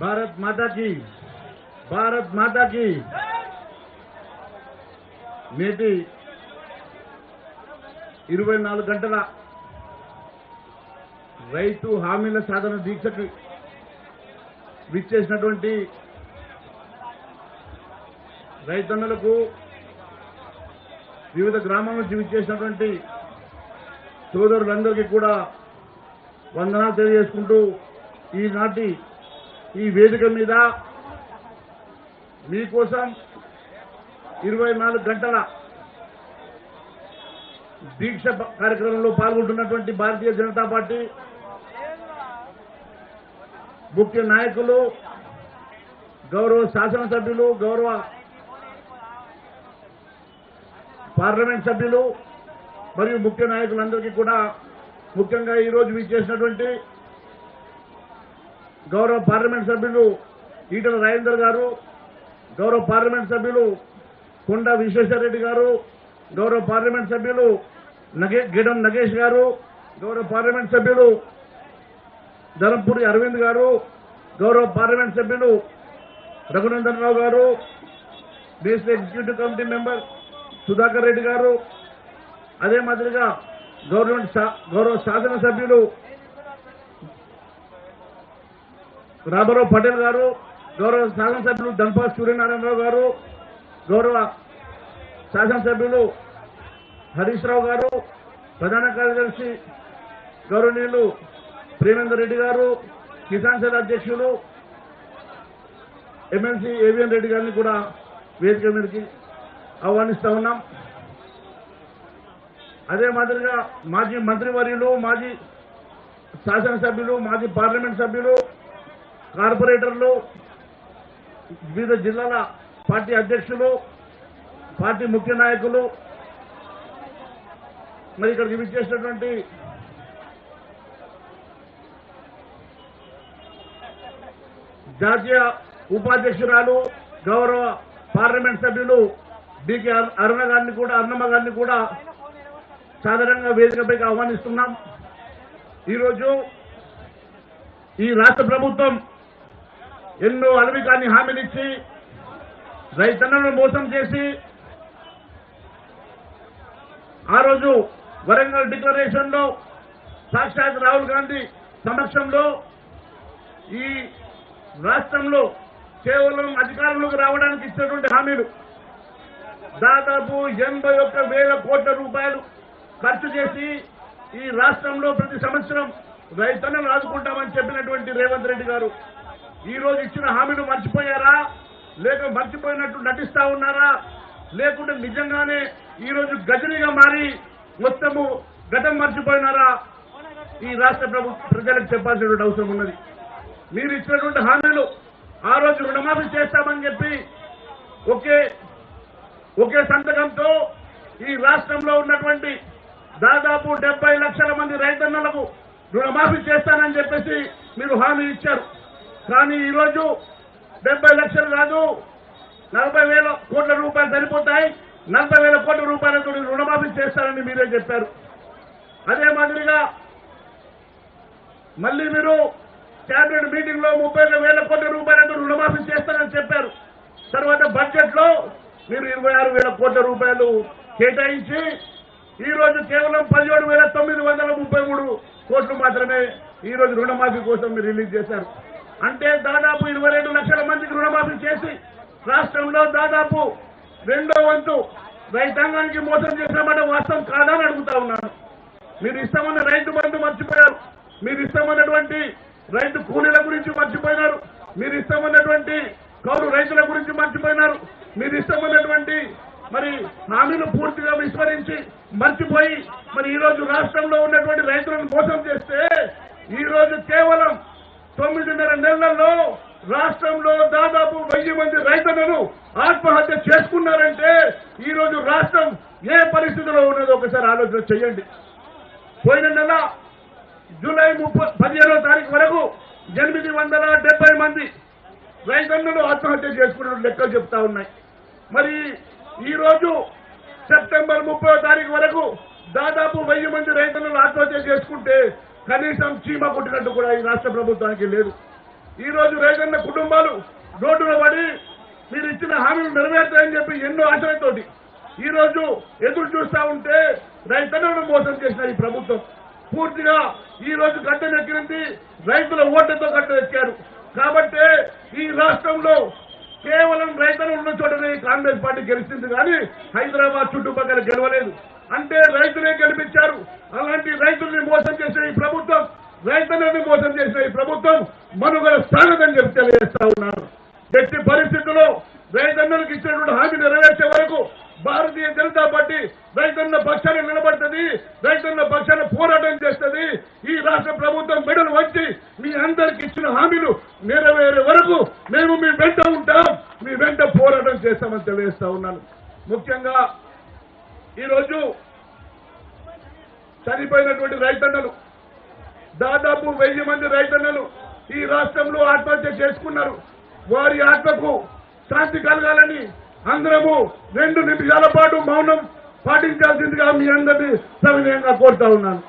భారత్ మాతాకి భారత్ మాతాకి నేటి ఇరవై నాలుగు గంటల రైతు హామీల సాధన దీక్షకు విచ్చేసినటువంటి రైతన్నులకు వివిధ గ్రామాల నుంచి విచ్చేసినటువంటి సోదరులందరికీ కూడా వందనాలు తెలియజేసుకుంటూ ఈనాటి ఈ వేదిక మీద మీకోసం ఇరవై నాలుగు గంటల దీక్ష కార్యక్రమంలో పాల్గొంటున్నటువంటి భారతీయ జనతా పార్టీ ముఖ్య నాయకులు గౌరవ శాసనసభ్యులు గౌరవ పార్లమెంట్ సభ్యులు మరియు ముఖ్య నాయకులందరికీ కూడా ముఖ్యంగా ఈరోజు విచ్చేసినటువంటి గౌరవ పార్లమెంట్ సభ్యులు ఈటల రాజేందర్ గారు గౌరవ పార్లమెంట్ సభ్యులు కొండ విశ్వేశ్వరరెడ్డి గారు గౌరవ పార్లమెంట్ సభ్యులు గిడం నగేష్ గారు గౌరవ పార్లమెంట్ సభ్యులు ధరంపూరి అరవింద్ గారు గౌరవ పార్లమెంట్ సభ్యులు రఘునందన్ రావు గారు BC executive committee member Sudhakar Reddy గారు అదే మాదిరిగా గవర్నమెంట్ గౌరవ శాసనసభ్యులు రామారావు పటేల్ గారు గౌరవ శాసనసభ్యులు ధన్పాల్ సూర్యనారాయణరావు గారు గౌరవ శాసనసభ్యులు హరీష్ రావు గారు ప్రధాన కార్యదర్శి గౌరవనీయులు ప్రేమేందర్ రెడ్డి గారు కిసాన్ సెల్ అధ్యక్షులు ఎమ్మెల్సీ ఏవిఎన్ రెడ్డి గారిని కూడా వేదిక మీదకి ఆహ్వానిస్తా ఉన్నాం. అదే మాదిరిగా మాజీ మంత్రివర్యులు మాజీ శాసనసభ్యులు మాజీ పార్లమెంట్ సభ్యులు కార్పొరేటర్లు వివిధ జిల్లాల పార్టీ అధ్యక్షులు పార్టీ ముఖ్య నాయకులు మరి ఇక్కడికి విచ్చేసినటువంటి జాతీయ ఉపాధ్యక్షురాలు గౌరవ పార్లమెంట్ సభ్యులు డికే అరుణ గారిని కూడా అరుణమ్మ గారిని కూడా సాధారణంగా వేదికపైకి ఆహ్వానిస్తున్నాం. ఈరోజు ఈ రాష్ట్ర ప్రభుత్వం ఎన్నో అలవి కాని హామీలిచ్చి రైతన్నలను మోసం చేసి ఆ రోజు వరంగల్ డిక్లరేషన్లో సాక్షాత్ రాహుల్ గాంధీ సమక్షంలో ఈ రాష్ట్రంలో కేవలం అధికారంలోకి రావడానికి ఇచ్చినటువంటి హామీలు. దాదాపు ఎనభై ఒక్క వేల కోట్ల రూపాయలు ఖర్చు చేసి ఈ రాష్ట్రంలో ప్రతి సంవత్సరం రైతన్నలు ఆదుకుంటామని చెప్పినటువంటి రేవంత్ రెడ్డి గారు. ఈ రోజు ఇచ్చిన హామీలు మర్చిపోయారా? లేక మర్చిపోయినట్టు నటిస్తా ఉన్నారా? లేకుంటే నిజంగానే ఈ రోజు గజనిగా మారి మొత్తము గతం మర్చిపోయినారా? ఈ రాష్ట్ర ప్రభుత్వ ప్రజలకు చెప్పాల్సినటువంటి అవసరం ఉన్నది. మీరు ఇచ్చినటువంటి హామీలు ఆ రోజు రుణమాఫీ చేస్తామని చెప్పి ఒకే ఒకే సంతకంతో ఈ రాష్ట్రంలో ఉన్నటువంటి దాదాపు డెబ్బై లక్షల మంది రైతన్నలకు రుణమాఫీ చేస్తానని చెప్పేసి మీరు హామీ ఇచ్చారు. కానీ ఈరోజు డెబ్బై లక్షలు కాదు నలభై వేల కోట్ల రూపాయలు సరిపోతాయి. నలభై వేల కోట్ల రూపాయలతో రుణమాఫీ చేస్తారని మీరే చెప్పారు. అదే మాదిరిగా మళ్ళీ మీరు క్యాబినెట్ మీటింగ్లో ముప్పై వేల కోట్ల రూపాయలతో రుణమాఫీ చేస్తారని చెప్పారు. తర్వాత బడ్జెట్లో మీరు ఇరవై ఆరు వేల కోట్ల రూపాయలు కేటాయించి ఈ రోజు కేవలం పదిహేడు వేల తొమ్మిది వందల ముప్పై మూడు కోట్లు మాత్రమే ఈ రోజు రుణమాఫీ కోసం మీరు రిలీజ్ చేశారు. అంటే దాదాపు ఇరవై రెండు లక్షల మందికి రుణమాఫీ చేసి రాష్ట్రంలో దాదాపు రెండో వంతు రైతాంగానికి మోసం చేసినమాట వాస్తవం కాదని అడుగుతా ఉన్నాను. మీరు ఇష్టమన్న రైతు బంధు మర్చిపోయారు. మీరు ఇష్టమన్నటువంటి రైతు కూలీల గురించి మర్చిపోయినారు. మీరు ఇష్టమన్నటువంటి కౌలు రైతుల గురించి మర్చిపోయినారు. మీరు ఇష్టమన్నటువంటి మరి హామీలు పూర్తిగా విస్మరించి మర్చిపోయి మరి ఈ రోజు రాష్ట్రంలో ఉన్నటువంటి రైతులను మోసం చేస్తే ఈ రోజు కేవలం తొమ్మిదిన్నర నెలల్లో రాష్ట్రంలో దాదాపు వెయ్యి మంది రైతులను ఆత్మహత్య చేసుకున్నారంటే ఈ రోజు రాష్ట్రం ఏ పరిస్థితిలో ఉన్నదో ఒకసారి ఆలోచన చేయండి. పోయిన నెల జూలై ముప్పై పదిహేనో తారీఖు వరకు ఎనిమిది వందల డెబ్బై మంది రైతన్నులు ఆత్మహత్య చేసుకున్న లెక్కలు చెప్తా ఉన్నాయి. మరి ఈ రోజు సెప్టెంబర్ ముప్పై తారీఖు వరకు దాదాపు వెయ్యి మంది రైతులను ఆత్మహత్య చేసుకుంటే కనీసం చీమ కొట్టినట్టు కూడా ఈ రాష్ట్ర ప్రభుత్వానికి లేదు. ఈ రోజు రైతన్న కుటుంబాలు రోడ్డున పడి మీరు ఇచ్చిన హామీలు నెరవేర్తాయని చెప్పి ఎన్నో ఆశలతోటి ఈ రోజు ఎదురు చూస్తా ఉంటే రైతన్నను మోసం చేసిన ఈ ప్రభుత్వం. పూర్తిగా ఈ రోజు కట్టెనెక్కింది రైతుల ఓట్లతో కట్టెనెక్కారు కాబట్టి ఈ రాష్ట్రంలో కేవలం రైతులు ఉన్న చోటనే కాంగ్రెస్ పార్టీ గెలిచింది కానీ హైదరాబాద్ చుట్టుపక్కల గెలవలేదు. అంటే రైతులే గెలిపించారు అలాంటి రైతుల్ని మోసం చేసిన ఈ ప్రభుత్వం రైతులని మోసం చేసిన ఈ ప్రభుత్వం మనుగడ సాగదని చెప్పి తెలియజేస్తా ఉన్నారు ఎట్టి పరిస్థితుల్లో రైతన్నులకు ఇచ్చినటువంటి హామీ నెరవేర్చే వరకు భారతీయ జనతా పార్టీ రైతన్న పక్షాన్ని నిలబడుతుంది రైతన్న పక్షాన్ని పోరాటం చేస్తుంది. ఈ రాష్ట్ర ప్రభుత్వం మెడలు వచ్చి మీ అందరికి ఇచ్చిన హామీలు నెరవేరే వరకు మేము మీ వెంట ఉంటాం. మీ వెంట పోరాటం చేస్తామని తెలియజేస్తా ఉన్నాను. ముఖ్యంగా ఈరోజు చనిపోయినటువంటి రైతన్నలు దాదాపు వెయ్యి మంది రైతన్నలు ఈ రాష్ట్రంలో ఆత్మహత్య చేసుకున్నారు. వారి ఆత్మకు శాంతి కలగాలని అందరము రెండు నిమిషాల పాటు మౌనం పాటించాల్సిందిగా మీ అందరినీ సవినయంగా కోరుతా ఉన్నాను.